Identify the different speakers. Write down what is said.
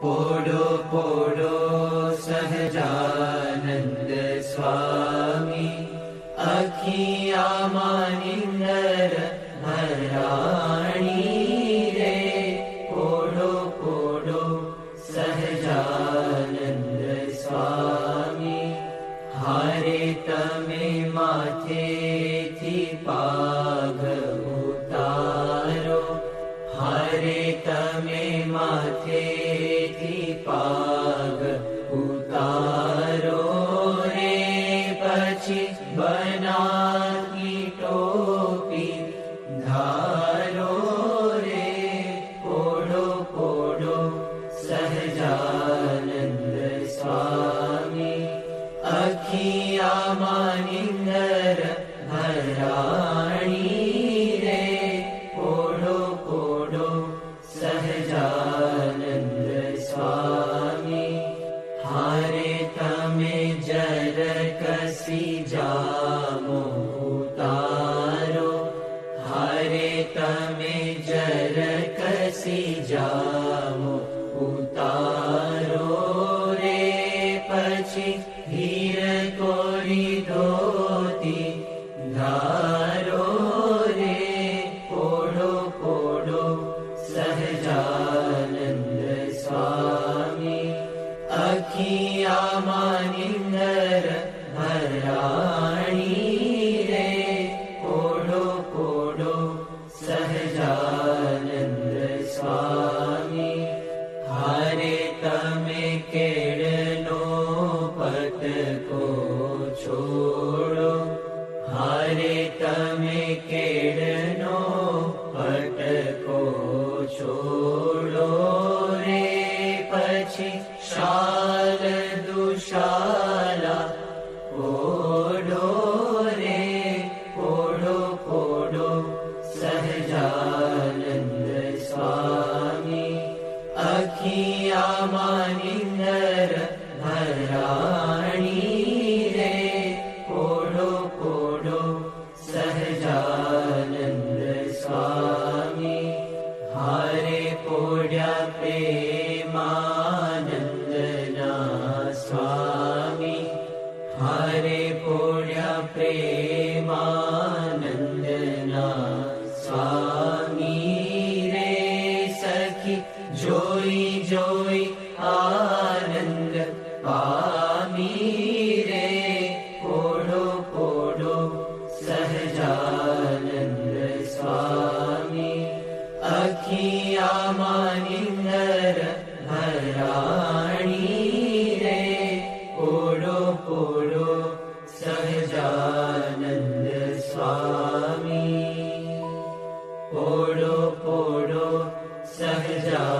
Speaker 1: पोडो पोडो सहजानन्द स्वामी अखिया मानिन्दर भराणी माथे पाग उतारो रे बना की टोपी धारो रे पोडो पोडो सहजानन्द स्वामी अखिया मानिन्दर जामो उतारो रे पछी हीर कोरी धोती धारो रे पोडो पोडो सहजानन्द स्वामी अखिया मानिन्दर भराणी दुशाला ओडो रे पोडो पोडो सहजानन्द स्वामी। अखिया मानिन्दर भराणी रे पोडो पोडो सहजानन्द स्वामी। हारे हारे पोड्या प्रेमानन्दना। स्वामी रे सखी जोई जोई आनन्द। पामी रे पोडो सहजानन्द। स्वामी अखिया मानिन्दर भराणी सहजानन्द स्वामी पोडो पोडो सहजा